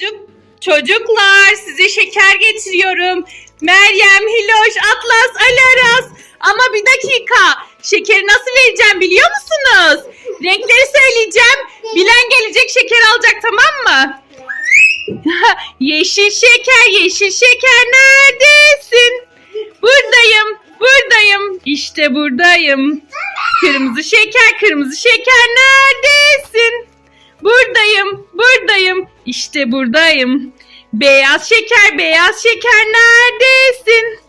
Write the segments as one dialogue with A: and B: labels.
A: Çocuk, çocuklar size şeker getiriyorum. Meryem, Hiloş, Atlas, Ali Aras. Ama bir dakika. Şekeri nasıl vereceğim biliyor musunuz? Renkleri söyleyeceğim. Bilen gelecek şeker alacak tamam mı? yeşil şeker, yeşil şeker neredesin? Buradayım, buradayım. İşte buradayım. Kırmızı şeker, kırmızı şeker neredesin? Buradayım, buradayım. İşte buradayım. Beyaz şeker, beyaz şeker neredesin?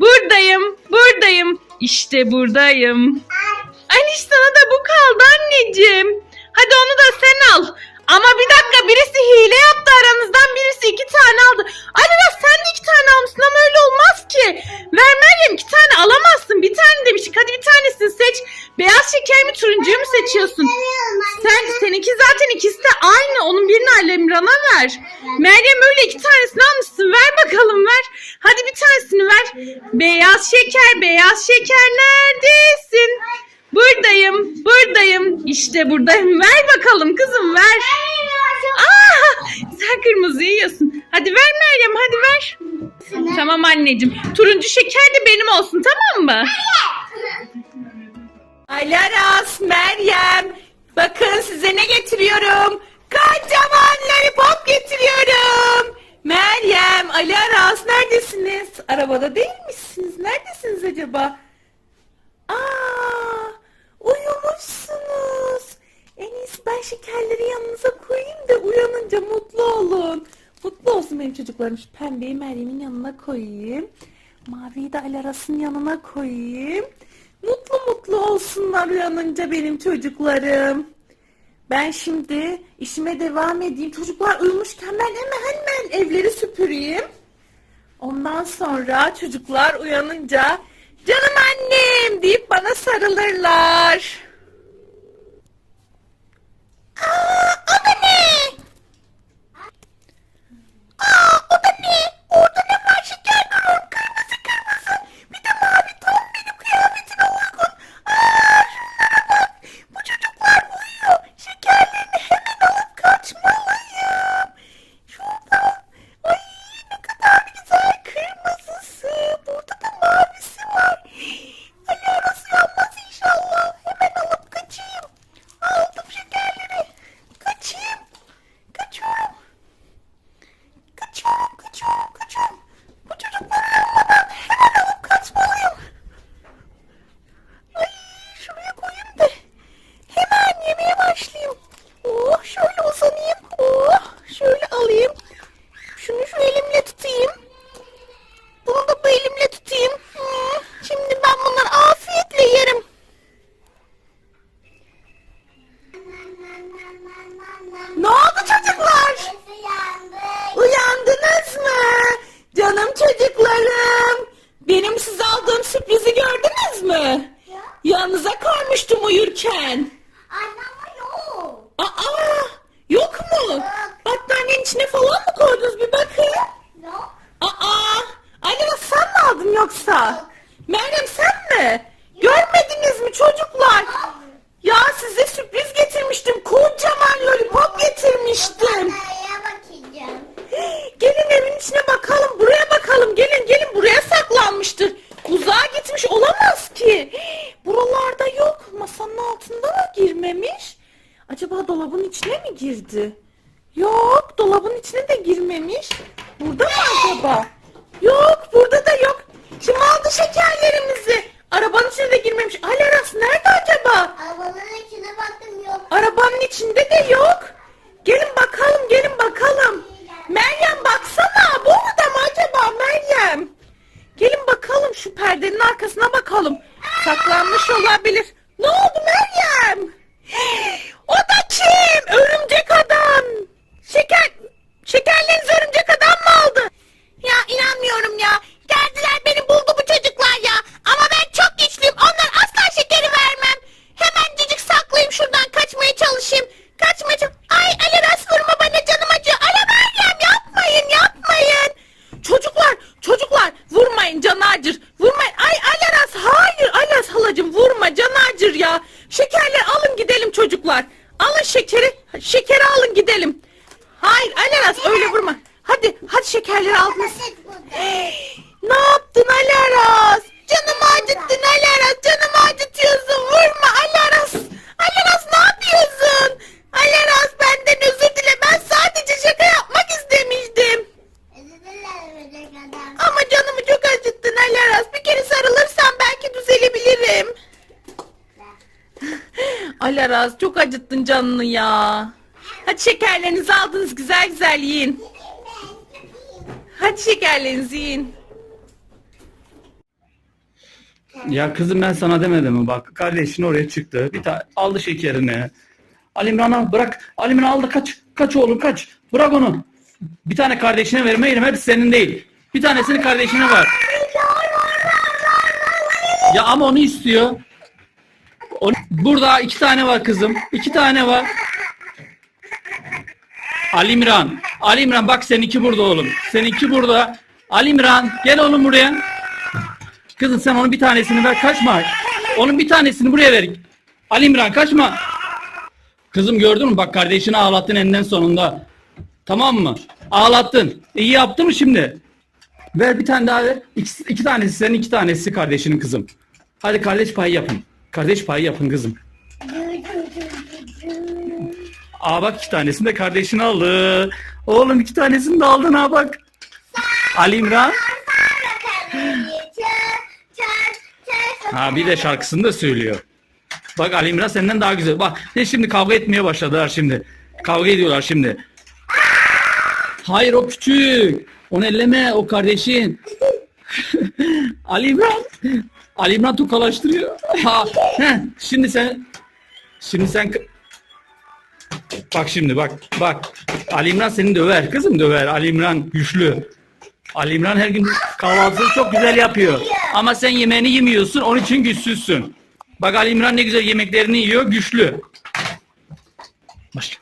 A: Buradayım, buradayım. İşte buradayım. Aliş sana da bu kaldı anneciğim. Hadi onu da sen al. Ama bir dakika birisi hile yaptı aranızdan birisi iki tane aldı. Alina sen de iki tane almışsın ama öyle olmaz ki. Ver Meryem iki tane alamazsın. Bir tane demiştik hadi bir tanesini seç. Beyaz şeker mi turuncuyu mu seçiyorsun? Sen seninki zaten ikisi de aynı. Onun birini Alemran'a ver. Meryem öyle iki tanesini almışsın. Ver bakalım ver. Hadi bir tanesini ver. Beyaz şeker, beyaz şeker neredesin? Buradayım, buradayım. İşte buradayım. Ver bakalım kızım ver. Aa, sen kırmızı yiyorsun. Hadi ver Meryem hadi ver. Tamam anneciğim. Turuncu şeker de benim olsun tamam mı? Alaras, Meryem. Bakın size ne getiriyorum. Kocaman lollipop getiriyorum. Meryem, Alaras neredesiniz? Arabada değil misiniz? Neredesiniz acaba? Aa, uyumuşsunuz. En iyisi ben şekerleri yanınıza koyayım da uyanınca mutlu olun. Mutlu olsun benim çocuklarım. Şu pembeyi Meryem'in yanına koyayım. Maviyi de Alaras'ın yanına koyayım. Mutlu mutlu olsunlar uyanınca benim çocuklarım. Ben şimdi işime devam edeyim. Çocuklar uyumuşken ben hemen hemen evleri süpüreyim. Ondan sonra çocuklar uyanınca canım annem deyip bana sarılırlar. Aa, yoksa? Meryem sen mi? Görmediniz mi çocuklar? Ya size sürpriz getirmiştim. Kocaman lollipop getirmiştim. Gelin evin içine bakalım. Buraya bakalım. Gelin gelin buraya saklanmıştır. Uzağa gitmiş olamaz ki. Buralarda yok. Masanın altında mı girmemiş? Acaba dolabın içine mi girdi? Yok dolabın içine de girmemiş. Burada mı acaba? Yok burada da yok. Kim aldı şekerlerimizi? Arabanın içine de girmemiş. Alaras nerede acaba? Arabanın içinde de yok. Gelin bakalım, gelin bakalım. Meryem baksana. Burada mı acaba Meryem? Gelin bakalım şu perdenin arkasına bakalım. Saklanmış olabilir. Ne oldu Meryem? Alaras çok acıttın canını ya. Hadi şekerlerinizi aldınız güzel güzel yiyin. Hadi şekerlerinizi yiyin.
B: Ya kızım ben sana demedim mi bak kardeşin oraya çıktı bir tane aldı şekerini. Alimran'a bırak Alimran aldı kaç kaç oğlum kaç bırak onu. Bir tane kardeşine vermeyelim hepsi senin değil. Bir tanesini kardeşine ver. Ya ama onu istiyor. O- Burada iki tane var kızım. iki tane var. Alimran. Alimran bak seninki burada oğlum. Seninki burada. Alimran gel oğlum buraya. Kızım sen onun bir tanesini ver kaçma. Onun bir tanesini buraya ver. Ali İmran kaçma. Kızım gördün mü bak kardeşini ağlattın eninde sonunda. Tamam mı? Ağlattın. İyi yaptın mı şimdi? Ver bir tane daha ver. İki, iki tanesi senin iki tanesi kardeşinin kızım. Hadi kardeş payı yapın. Kardeş payı yapın kızım. Aa bak iki tanesini de kardeşin aldı. Oğlum iki tanesini de aldın ha bak. Ali İmran. Ha bir de şarkısını da söylüyor. Bak Ali İmran senden daha güzel. Bak ne şimdi kavga etmeye başladılar şimdi. Kavga ediyorlar şimdi. Hayır o küçük. Onu elleme o kardeşin. Ali İmran. Ali İmran tokalaştırıyor. Ha, heh, şimdi sen şimdi sen Bak şimdi bak bak. Ali İmran seni döver. Kızım döver. Ali İmran güçlü. Ali İmran her gün kahvaltısını çok güzel yapıyor. Ama sen yemeğini yemiyorsun. Onun için güçsüzsün. Bak Ali İmran ne güzel yemeklerini yiyor. Güçlü. Başla.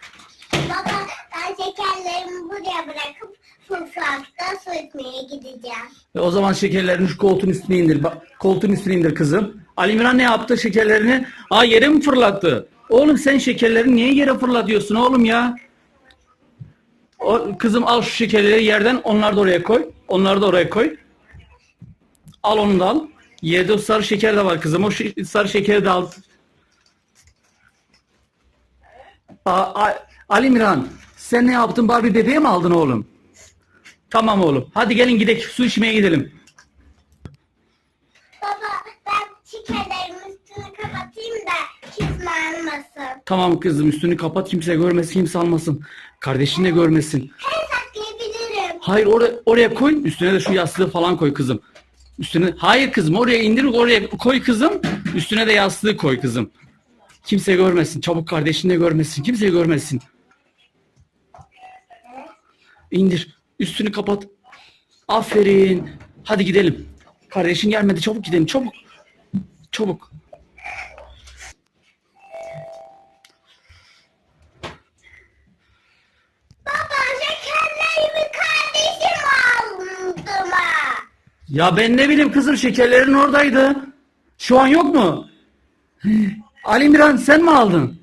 C: Mutfakta su içmeye gideceğim.
B: E, o zaman şekerlerini şu koltuğun üstüne indir. Bak, koltuğun üstüne indir kızım. Ali İmran ne yaptı şekerlerini? Aa yere mi fırlattı? Oğlum sen şekerleri niye yere fırlatıyorsun oğlum ya? O, kızım al şu şekerleri yerden onları da oraya koy. Onları da oraya koy. Al onu da al. Yerde o sarı şeker de var kızım. O şe- sarı şekeri de al. Aa, A- Ali İmran sen ne yaptın? Barbie bebeği mi aldın oğlum? Tamam oğlum. Hadi gelin gidelim. Su içmeye gidelim.
C: Baba ben şekerlerimin üstünü kapatayım da kimse almasın.
B: Tamam kızım üstünü kapat kimse görmesin kimse almasın. Kardeşin de görmesin.
C: Her saklayabilirim.
B: Hayır oraya, oraya koy üstüne de şu yastığı falan koy kızım. Üstüne hayır kızım oraya indir oraya koy kızım. Üstüne de yastığı koy kızım. Kimse görmesin. Çabuk kardeşin de görmesin. Kimse görmesin. İndir. Üstünü kapat. Aferin. Hadi gidelim. Kardeşin gelmedi. Çabuk gidelim. Çabuk. Çabuk.
C: Baba şekerlerimi kardeşim aldı mı?
B: Ya ben ne bileyim kızım şekerlerin oradaydı. Şu an yok mu? Ali Miran sen mi aldın?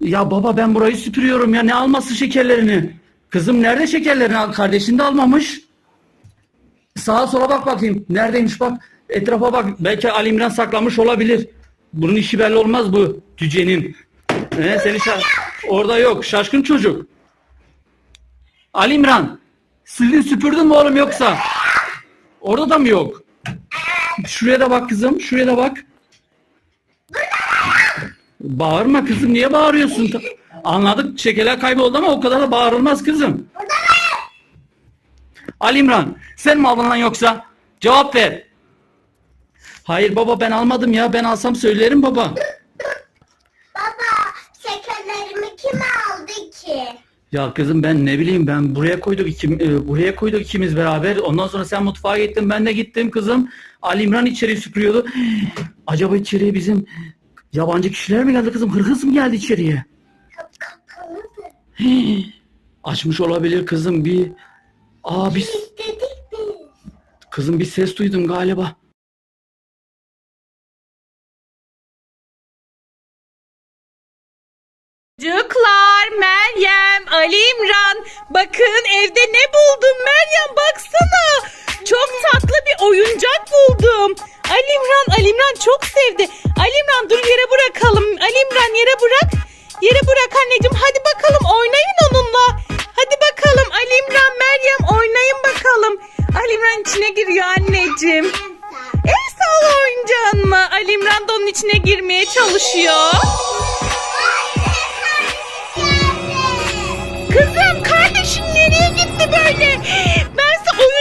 B: Ya baba ben burayı süpürüyorum ya ne alması şekerlerini? Kızım nerede şekerlerini al? Kardeşin de almamış. Sağa sola bak bakayım. Neredeymiş bak. Etrafa bak. Belki Ali İmran saklamış olabilir. Bunun işi belli olmaz bu cücenin. Ee, seni şa- Orada yok. Şaşkın çocuk. Ali İmran. Sildin süpürdün mü oğlum yoksa? Orada da mı yok? Şuraya da bak kızım. Şuraya da bak. Bağırma kızım. Niye bağırıyorsun? Anladık şekerler kayboldu ama o kadar da bağırılmaz kızım. Ali İmran sen mi aldın lan yoksa? Cevap ver. Hayır baba ben almadım ya. Ben alsam söylerim baba.
C: Baba şekerlerimi kim aldı ki?
B: Ya kızım ben ne bileyim ben buraya koyduk ikim, e, buraya koyduk ikimiz beraber. Ondan sonra sen mutfağa gittin ben de gittim kızım. Ali İmran içeri süpürüyordu. Acaba içeriye bizim Yabancı kişiler mi geldi kızım? Hırhız mı geldi içeriye?
C: Kapalıydı.
B: Açmış olabilir kızım bir. Aa
C: biz.
B: Kızım bir ses duydum galiba.
A: Çocuklar, Meryem, Ali İmran. Bakın evde ne buldum Meryem baksana. Çok tatlı bir oyuncak buldum. Alimran, Alimran çok sevdi. Alimran dur yere bırakalım. Alimran yere bırak. Yere bırak anneciğim. Hadi bakalım oynayın onunla. Hadi bakalım Alimran, Meryem oynayın bakalım. Alimran içine giriyor anneciğim. Elsa oyuncağın mı? Alimran da onun içine girmeye çalışıyor. Kızım kardeşin nereye gitti böyle? Ben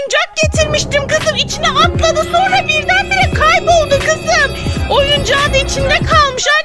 A: oyuncak getirmiştim kızım. içine atladı sonra birdenbire kayboldu kızım. Oyuncağı da içinde kalmış anneciğim.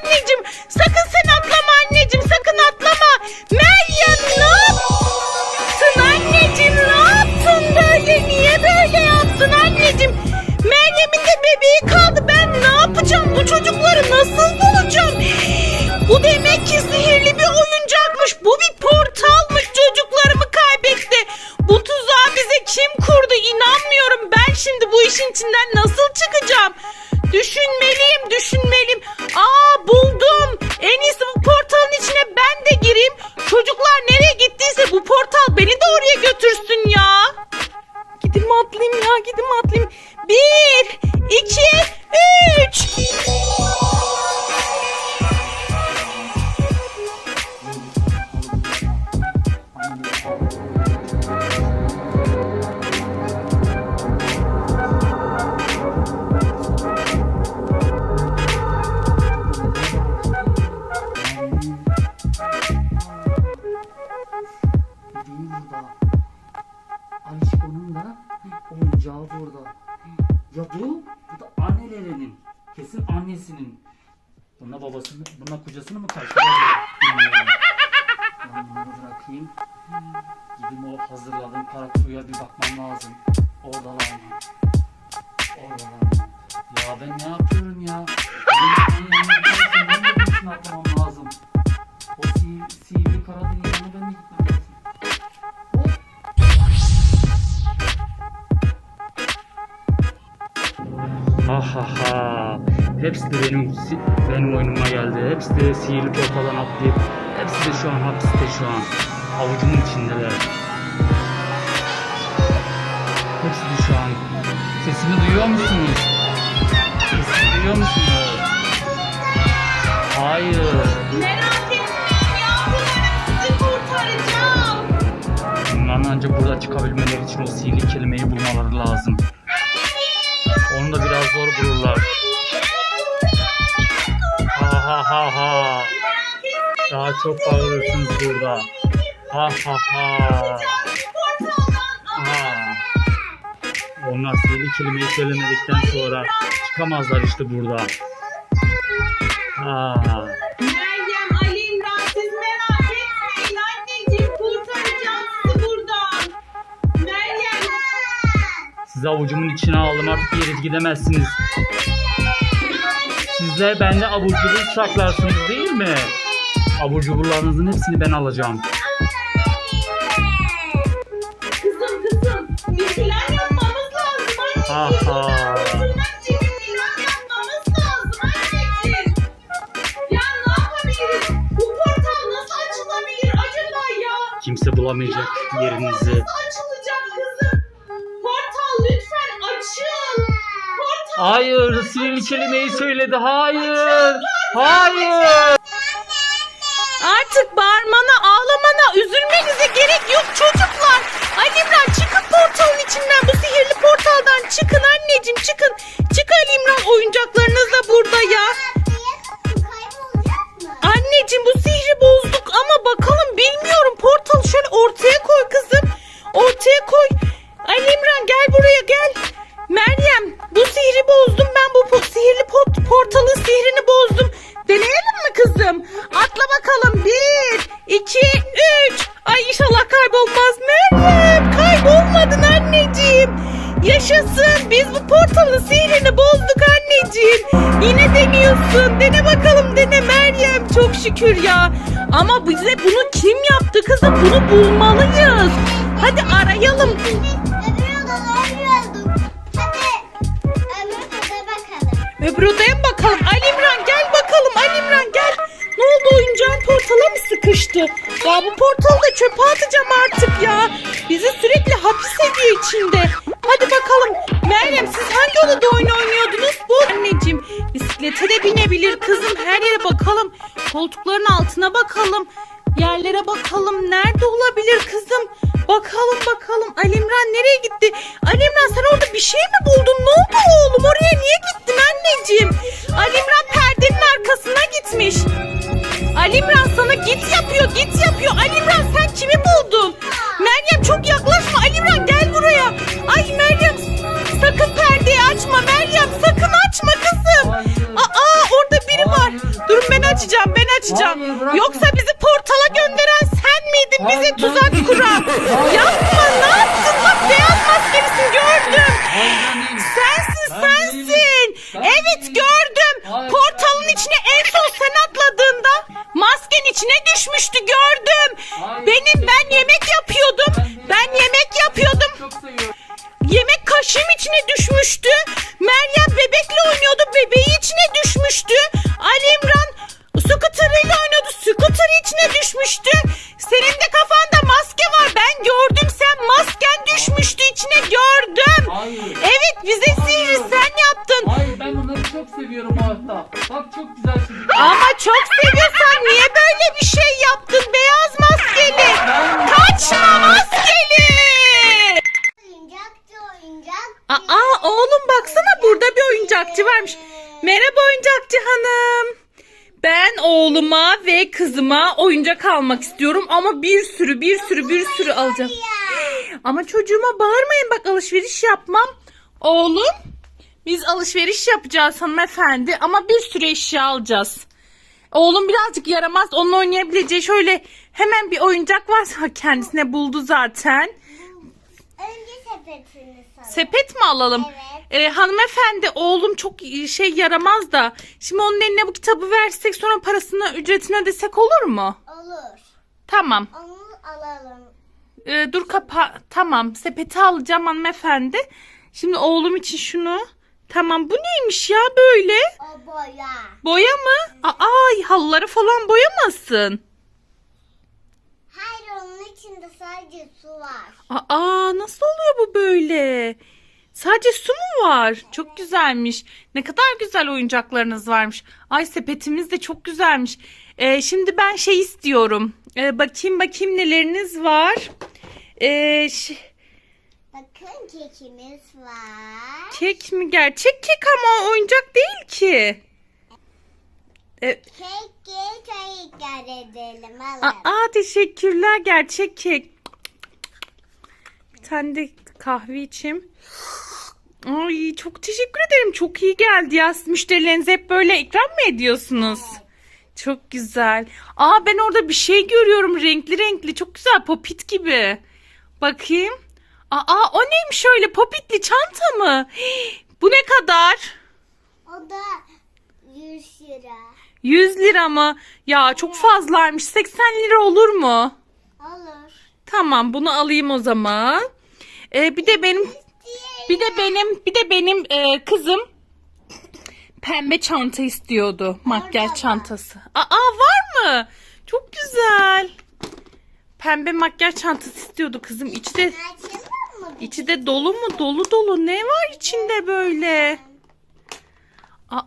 D: Benim oyunuma geldi. Hepsi de sihirli portaldan atlayıp hepsi de şu an hapiste şu an. Avucumun içindeler. Hepsi de şu an. Sesimi duyuyor musunuz? Sesimi duyuyor musunuz? Hayır.
A: Merak etmeyin yavrularım sizi kurtaracağım.
D: Bunların ancak burada çıkabilmeleri için o sihirli kelimeyi bulmaları lazım. Onu da biraz zor bulurlar. Ha ha ha ha. Daha çok bağırıyorsunuz burada. Ha ha ha. Ha. Onlar sihirli kelimeyi söylemedikten sonra çıkamazlar işte burada. Ha.
A: Meryem, Ali İmran siz merak etmeyin anneciğim kurtaracağım sizi buradan. Meryem.
D: Sizi avucumun içine aldım artık bir yere gidemezsiniz. Sizler bende abur cubur saklarsınız değil mi? Abur cuburlarınızın hepsini ben alacağım.
A: Kızım kızım bir plan yapmamız lazım anneciğim.
D: Ha ha.
A: Kurtulmak için bir plan yapmamız lazım anneciğim. Ya ne yapabiliriz? Bu portal nasıl açılabilir acaba ya?
D: Kimse bulamayacak yerinizi.
A: Nasıl
D: Hayır, sihirli kelimeyi söyledi. Hayır. Hayır.
A: Artık bağırmana, ağlamana, üzülmenize gerek yok çocuklar. Alimran çıkın portalın içinden. Bu sihirli portaldan çıkın anneciğim çıkın. Çık Alimran oyuncaklarınız da burada ya. Deniyorsun. Dene bakalım dene Meryem. Çok şükür ya. Ama bize bunu kim yaptı kızım? Bunu bulmalıyız. Hadi arayalım.
E: Öbür odaya
A: mı bakalım? Alimran gel bakalım Alimran gel. Ne oldu oyuncağın portala mı sıkıştı? Ya bu portalı da çöpe atacağım artık ya. Bizi sürekli hapis ediyor içinde. Hadi bakalım. Meryem siz hangi odada oyun de binebilir kızım. Her yere bakalım. Koltukların altına bakalım. Yerlere bakalım. Nerede olabilir kızım? Bakalım bakalım Alimran nereye gitti? Alimran sen orada bir şey mi buldun? Ne oldu oğlum? Oraya niye gittin anneciğim? Alimran perdenin arkasına gitmiş. Alimran sana git yapıyor, git yapıyor. Alimran sen kimi buldun? Meryem çok yaklaşma. Alimran gel buraya. Ay Meryem sakın perdeyi açma. Meryem sakın açma kızım. Aa orada biri var. Durun ben açacağım, ben açacağım. Yoksa bizi portala gönderen sen miydin? Bize tuzak kuran. Yapma ne yaptın? Bak beyaz maskelisin gördüm. Sensin sensin. Evet gördüm. Portalın içine en son sen atladığında masken içine düşmüştü gördüm. Benim ben yemek yapıyordum.
B: Ben-
A: yemek yapıyordum. Yemek kaşığım içine düşmüştü. Meryem bebekle oynuyordu. Bebeği içine düşmüştü. Almak istiyorum ama bir sürü bir sürü bir sürü alacağım. Ama çocuğuma bağırmayın bak alışveriş yapmam. Oğlum biz alışveriş yapacağız hanımefendi ama bir sürü eşya alacağız. Oğlum birazcık yaramaz onun oynayabileceği şöyle hemen bir oyuncak varsa kendisine buldu zaten.
C: Önce sepetini sana.
A: Sepet mi alalım?
C: Evet.
A: Ee, hanımefendi oğlum çok şey yaramaz da. Şimdi onun eline bu kitabı versek sonra parasını ücretini ödesek olur mu?
C: Olur.
A: Tamam.
C: Onu alalım.
A: Ee, dur kapa. Tamam sepeti alacağım hanımefendi. Şimdi oğlum için şunu. Tamam bu neymiş ya böyle?
C: O boya.
A: Boya mı? Aa halıları falan boyamasın.
C: Hayır onun içinde sadece su var.
A: Aa nasıl oluyor bu böyle? Sadece su mu var? Çok güzelmiş. Ne kadar güzel oyuncaklarınız varmış. Ay sepetimiz de çok güzelmiş. Ee, şimdi ben şey istiyorum. Ee, bakayım bakayım neleriniz var. Ee,
C: Bakın kekimiz var.
A: kek mi? Gerçek kek ama oyuncak değil ki. Ee,
C: Keki çay ikram edelim. Alın.
A: aa teşekkürler gerçek kek. Bir tane de kahve içeyim. Ay çok teşekkür ederim. Çok iyi geldi ya. Siz Müşterilerinize hep böyle ikram mı ediyorsunuz? Çok güzel. Aa ben orada bir şey görüyorum. Renkli renkli. Çok güzel. Popit gibi. Bakayım. Aa o neymiş öyle? Popitli çanta mı? Hii, Bu ne kadar?
C: O da 100 lira.
A: 100 lira mı? Ya çok fazlaymış. 80 lira olur mu?
C: Olur.
A: Tamam bunu alayım o zaman. Ee, bir de benim bir de benim bir de benim e, kızım pembe çanta istiyordu. Makyaj
C: var.
A: çantası. Aa var mı? Çok güzel. Pembe makyaj çantası istiyordu kızım. İçi de içi de dolu mu? Dolu dolu. Ne var içinde böyle?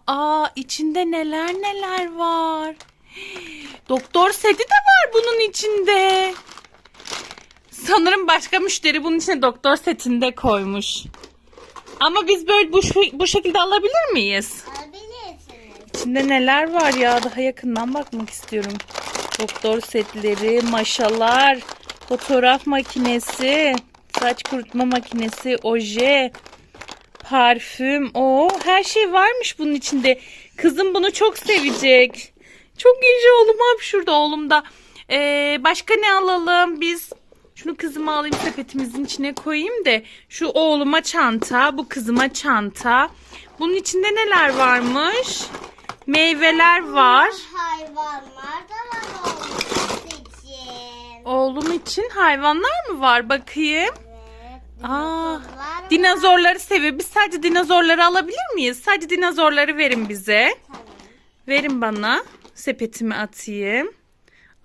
A: Aa içinde neler neler var. Doktor seti de var bunun içinde. Sanırım başka müşteri bunun içine doktor setinde koymuş. Ama biz böyle bu, bu şekilde alabilir miyiz?
C: Alabilirsiniz.
A: İçinde neler var ya daha yakından bakmak istiyorum. Doktor setleri, maşalar, fotoğraf makinesi, saç kurutma makinesi, oje, parfüm. O her şey varmış bunun içinde. Kızım bunu çok sevecek. Çok iyi oğlum hap şurada oğlum da. Ee, başka ne alalım biz? Şunu kızıma alayım sepetimizin içine koyayım da şu oğluma çanta, bu kızıma çanta. Bunun içinde neler varmış? Meyveler var.
C: Hayvanlar da var olması için.
A: Oğlum için hayvanlar mı var? Bakayım.
C: Evet.
A: Aa, dinozorları seviyor. Biz sadece dinozorları alabilir miyiz? Sadece dinozorları verin bize.
C: Tamam.
A: Verin bana. Sepetime atayım.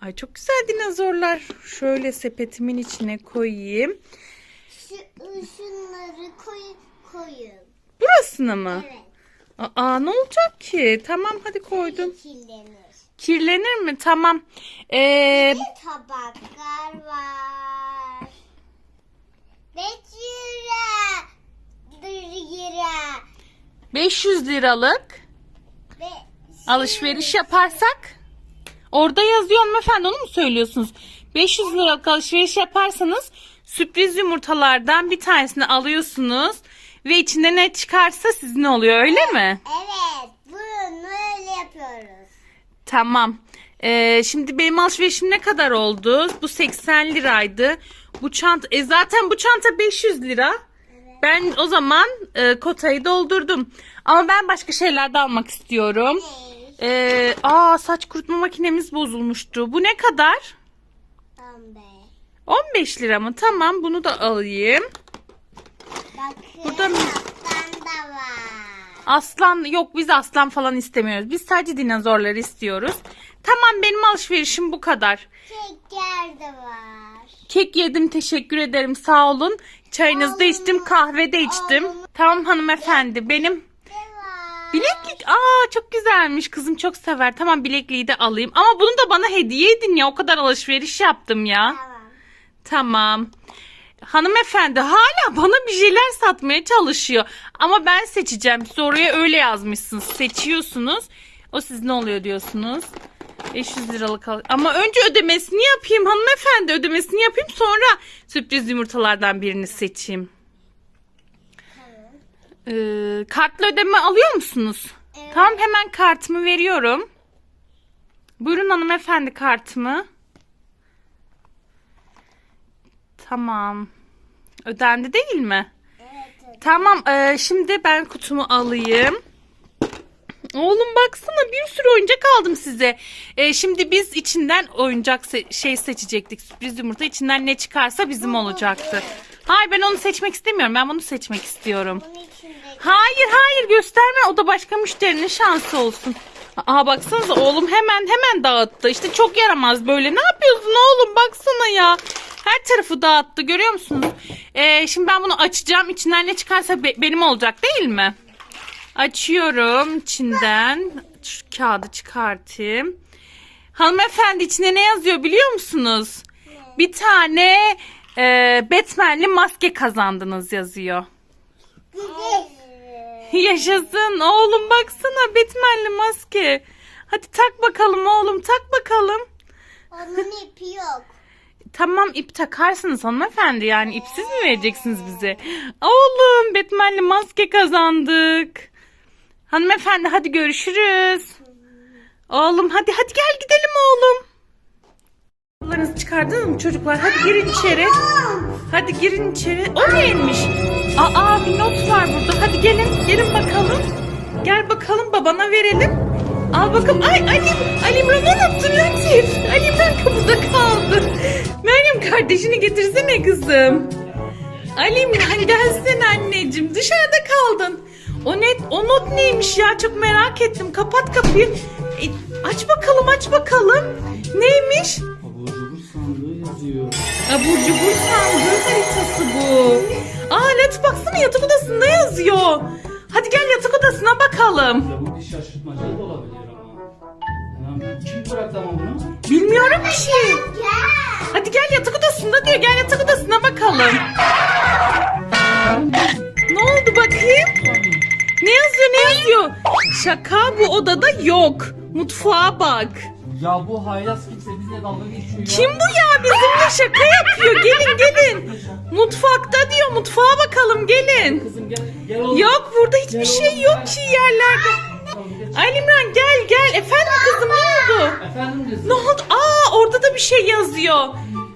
A: Ay çok güzel dinozorlar. Şöyle sepetimin içine koyayım.
C: Şu, şunları koy, koyun.
A: Burasına mı?
C: Evet.
A: Aa ne olacak ki? Tamam hadi koydum.
C: Kirlenir.
A: Kirlenir mi? Tamam. Ee...
C: Bir tabaklar var. Beş lira. lira.
A: 500 liralık.
C: Be
A: Alışveriş yaparsak? Orada yazıyor hanımefendi onu mu söylüyorsunuz? 500 liralık alışveriş yaparsanız sürpriz yumurtalardan bir tanesini alıyorsunuz ve içinde ne çıkarsa sizin oluyor öyle mi?
C: evet bunu öyle yapıyoruz.
A: Tamam. Ee, şimdi benim alışverişim ne kadar oldu? Bu 80 liraydı. Bu çanta e zaten bu çanta 500 lira. Ben o zaman e, kotayı doldurdum. Ama ben başka şeyler de almak istiyorum.
C: Hey,
A: Ee, aa saç kurutma makinemiz bozulmuştu. Bu ne kadar?
C: tamam be.
A: 15 lira mı? Tamam bunu da alayım.
C: Bakın
A: Burada
C: alttan da var.
A: Aslan yok biz aslan falan istemiyoruz. Biz sadece dinozorları istiyoruz. Tamam benim alışverişim bu kadar.
C: Şeker de var.
A: Kek yedim teşekkür ederim sağ olun. Çayınızı da içtim kahve de içtim. Tamam hanımefendi benim? Bileklik aa çok güzelmiş kızım çok sever. Tamam bilekliği de alayım ama bunu da bana hediye edin ya o kadar alışveriş yaptım ya.
C: Tamam.
A: Tamam. Hanımefendi hala bana bir şeyler satmaya çalışıyor. Ama ben seçeceğim. Siz oraya öyle yazmışsınız. Seçiyorsunuz. O siz ne oluyor diyorsunuz. 500 liralık al. Ama önce ödemesini yapayım hanımefendi. Ödemesini yapayım sonra sürpriz yumurtalardan birini seçeyim. Ee, kartla ödeme alıyor musunuz?
C: Evet.
A: Tamam hemen kartımı veriyorum. Buyurun hanımefendi kartımı. Tamam. Ödendi değil mi?
C: Evet, evet.
A: Tamam e, şimdi ben kutumu alayım. Oğlum baksana bir sürü oyuncak aldım size. E, şimdi biz içinden oyuncak se- şey seçecektik. Sürpriz yumurta içinden ne çıkarsa bizim olacaktı. Hayır ben onu seçmek istemiyorum. Ben bunu seçmek istiyorum.
C: Bunun
A: Hayır hayır gösterme. O da başka müşterinin şansı olsun. Aa baksanıza oğlum hemen hemen dağıttı. İşte çok yaramaz böyle. Ne yapıyorsun oğlum baksana ya. Her tarafı dağıttı görüyor musunuz? Ee, şimdi ben bunu açacağım. İçinden ne çıkarsa be- benim olacak değil mi? Açıyorum içinden. Şu kağıdı çıkartayım. Hanımefendi içinde ne yazıyor biliyor musunuz? Bir tane e, Batman'li maske kazandınız yazıyor. Yaşasın oğlum baksana Batman'li maske. Hadi tak bakalım oğlum tak bakalım.
C: Onun ipi yok.
A: Tamam ip takarsınız hanımefendi yani ipsiz mi vereceksiniz bize? Oğlum Batman'li maske kazandık. Hanımefendi hadi görüşürüz. Oğlum hadi hadi gel gidelim oğlum. Bunlarınızı çıkardınız mı çocuklar? Hadi girin içeri. Hadi girin içeri. O neymiş? Aa bir not var burada. Hadi gelin gelin bakalım. Gel bakalım babana verelim. Al bakalım. Ay Ali, Ali İmran ne yaptın Latif? Ali İmran kapıda kaldı. Meryem kardeşini getirsene kızım. Ali İmran gelsene anneciğim. Dışarıda kaldın. O net, o not neymiş ya? Çok merak ettim. Kapat kapıyı. E, aç bakalım, aç bakalım. Neymiş?
B: Sandığı yazıyor.
A: Abur cubur sandığı haritası bu. Aa Latif baksana yatak odasında yazıyor. Hadi gel yatak odasına bakalım.
B: Ya bu bir şaşırtmaca da olabilir ama. Ya, kim bıraktı ama bunu?
A: Bilmiyorum ki.
C: Gel.
A: Hadi gel yatak odasında diyor. Gel yatak odasına bakalım. Ne oldu bakayım? Ne yazıyor ne yazıyor? Şaka bu odada yok. Mutfağa bak.
B: Ya bu haylaz kimse
A: Kim bu ya bizimle şaka yapıyor. Gelin gelin. Mutfakta diyor mutfağa bakalım gelin. Yok burada hiçbir şey yok ki yerlerde. Alimran gel gel. Efendim kızım ne oldu?
B: Efendim kızım.
A: Ne oldu? Aa orada da bir şey yazıyor.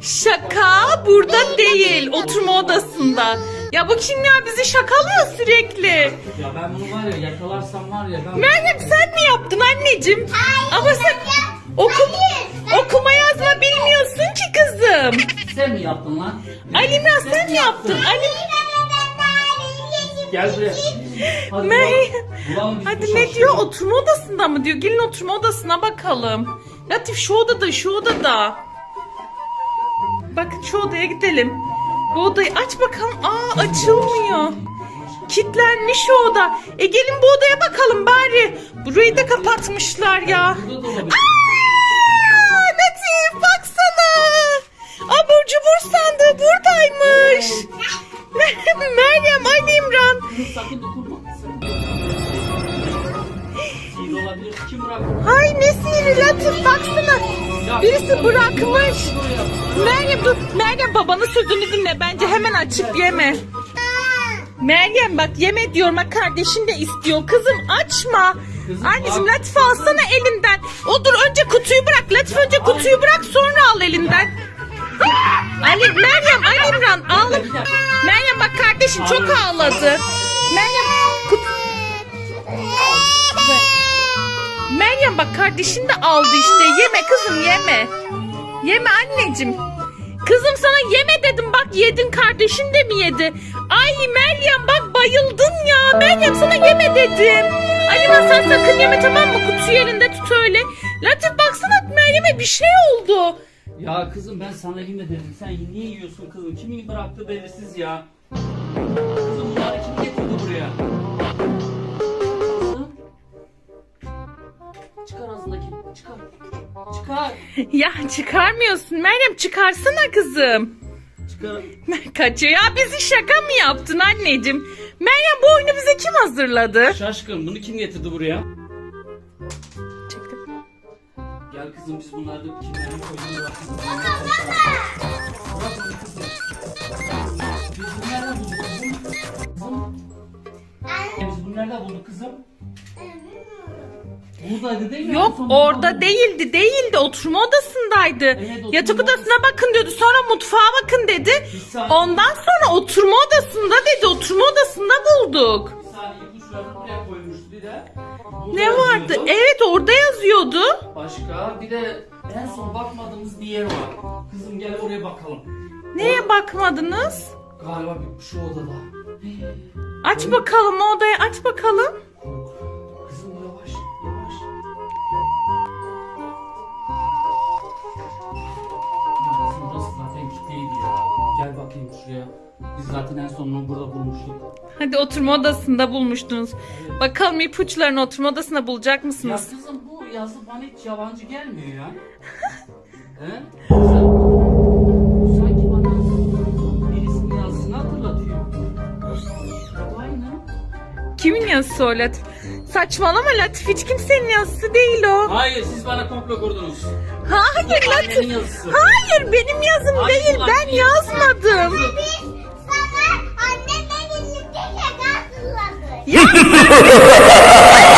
A: Şaka burada değil. Oturma odasında. Ya bu kim ya bizi şakalıyor sürekli.
B: Ya ben bunu var ya yakalarsam var ya ben...
A: Meryem sen mi yaptın anneciğim? Ama sen okum, okuma yazma bilmiyorsun ki kızım.
B: Sen mi yaptın lan?
A: Alimran sen mi yaptın? Ali
B: Gel buraya. Hadi
A: Meryem.
B: biz bu
A: Hadi ne diyor? Oturma odasında mı diyor? Gelin oturma odasına bakalım. Latif şu odada, şu odada. Bakın şu odaya gidelim. Bu odayı aç bakalım. Aa açılmıyor. Kilitlenmiş şu oda. E gelin bu odaya bakalım bari. Burayı da kapatmışlar ya.
B: Burada da olabilir.
A: buradaymış. Meryem Ali İmran.
B: Sakın. Hay ne sihri Latif baksana.
A: Birisi bırakmış. Meryem dur. Meryem babanın sözünü dinle. Bence hemen açıp yeme. Meryem bak yeme diyorum bak kardeşin de istiyor. Kızım açma. Anneciğim Latif alsana elinden. O dur önce kutuyu bırak. Latif önce kutuyu bırak sonra al elinden. Ali Meryem bak kardeşin çok ağladı. Meryem kut... Meryem bak kardeşin de aldı işte. Yeme kızım yeme. Yeme anneciğim. Kızım sana yeme dedim bak yedin kardeşin de mi yedi? Ay Meryem bak bayıldın ya. Meryem sana yeme dedim. Ali sen sakın yeme tamam mı? Kutuyu elinde tut öyle. Latif baksana Meryem'e bir şey oldu.
B: Ya kızım ben sana yeme dedim. Sen niye yiyorsun kızım? Kimin bıraktı belirsiz ya. Kızım bunları kim getirdi buraya? Kızım. Çıkar ağzındaki. Çıkar. Çıkar.
A: Ya çıkarmıyorsun Meryem çıkarsana kızım.
B: Çıkar.
A: Kaçıyor ya bizi şaka mı yaptın anneciğim? Meryem bu oyunu bize kim hazırladı?
B: Şaşkın bunu kim getirdi buraya?
A: Çektim.
B: Gel kızım biz koyalım bırak kızım. Bırak onu kızım. Biz Biz bunu nereden bulduk kızım? Buradaydı değil mi? En
A: Yok orada
B: buradaydı.
A: değildi değildi oturma odasındaydı.
B: oturma
A: Yatak
B: odası.
A: odasına bakın diyordu sonra mutfağa bakın dedi.
B: Bir saniye.
A: Ondan sonra oturma odasında dedi oturma odasında bulduk.
B: Bir saniye buraya koymuştu bir de. Burada
A: Ne vardı?
B: yazıyordu.
A: Evet orada yazıyordu.
B: Başka bir de en son bakmadığımız bir yer var. Kızım gel oraya bakalım.
A: Neye bakmadınız?
B: Galiba bir- şu odada.
A: Aç bakalım o odayı aç bakalım.
B: Kızım yavaş yavaş. Ya kızım burası zaten kilitliydi ya. Gel bakayım şuraya. Biz zaten en son onu burada bulmuştuk.
A: Hadi oturma odasında bulmuştunuz. Bakalım ipuçlarını oturma odasında bulacak
B: Ya
A: mısınız?
B: kızım bu yazı bana hiç yabancı gelmiyor ya. He? Sen-
A: Kimin yazısı o Latif? Saçmalama Latif hiç kimsenin yazısı değil o.
B: Hayır siz bana komplo kurdunuz.
A: Hayır Latif.
B: yazısı.
A: Hayır benim yazım
B: Hayır,
A: değil
B: bu
A: ben
B: annenin
A: yazmadım.
C: Biz sana annemle birlikte şaka hazırladık.